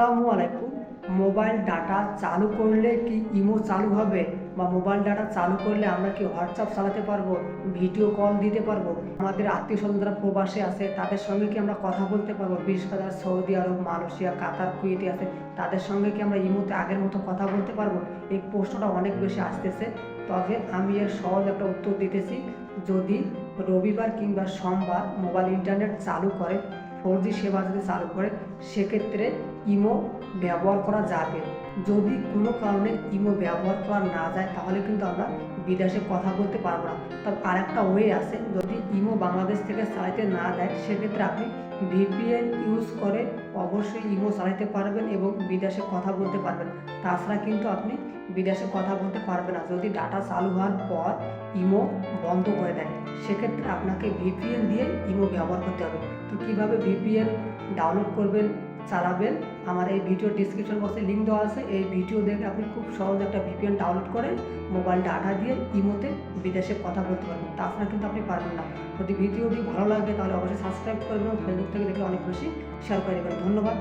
আলাইকুম। Mobile data চালু করলে কি ইমো চালু হবে? বা মোবাইল ডাটা চালু করলে আমরা কি হোয়াটসঅ্যাপ চালাতে পারব? ভিডিও কল দিতে পারব? আমাদের আত্মীয় স্বজন যারা প্রবাসে আছে, তাদের সঙ্গে কি আমরা কথা বলতে পারব? বিশেষ করে সৌদি আরব, মালয়েশিয়া, কাতার, কুয়েতে আছে, তাদের সঙ্গে কি আমরা ইমোতে আগের মতো কথা বলতে পারব? এই প্রশ্নটা অনেক বেশি আসতেছে। তবে আমি এর সহজ একটা উত্তর দিতেছি। যদি রবিবার কিংবা সোমবার মোবাইল ইন্টারনেট চালু করে ফোর জি সেবা যদি চালু করে সেক্ষেত্রে ইমো ব্যবহার করা যাবে। যদি কোনো কারণে ইমো ব্যবহার করা না যায়, তাহলে কিন্তু আমরা বিদেশে কথা বলতে পারব না। তবে আরেকটা ওয়ে আছে, যদি ইমো বাংলাদেশ থেকে চালাতে না দেয়, সেক্ষেত্রে আপনি ভিপিএন ইউজ করে অবশ্যই ইমো চালাতে পারবেন এবং বিদেশে কথা বলতে পারবেন। তাছাড়া কিন্তু আপনি বিদেশে কথা বলতে পারবেন না। যদি ডাটা চালু হওয়ার পর ইমো বন্ধ করে দেয়, সেক্ষেত্রে আপনাকে ভিপিএন দিয়ে ইমো ব্যবহার করতে হবে। তো কীভাবে ভিপিএন ডাউনলোড করবেন চালাবেন। আমার এই ভিডিও ডিসক্রিপশন বক্সে লিঙ্ক দেওয়া আছে। এই ভিডিও দেখে আপনি খুব সহজ একটা ভিপিএন ডাউনলোড করে মোবাইল ডাটা দিয়ে ইমোতে বিদেশে কথা বলতে পারবেন। তা আপনার কিন্তু আপনি পারবেন না। যদি ভিডিওটি ভালো লাগে তাহলে অবশ্যই সাবস্ক্রাইব করবেন ফেসবুক থেকে দেখলে অনেক বেশি শেয়ার করে দেবেন। ধন্যবাদ।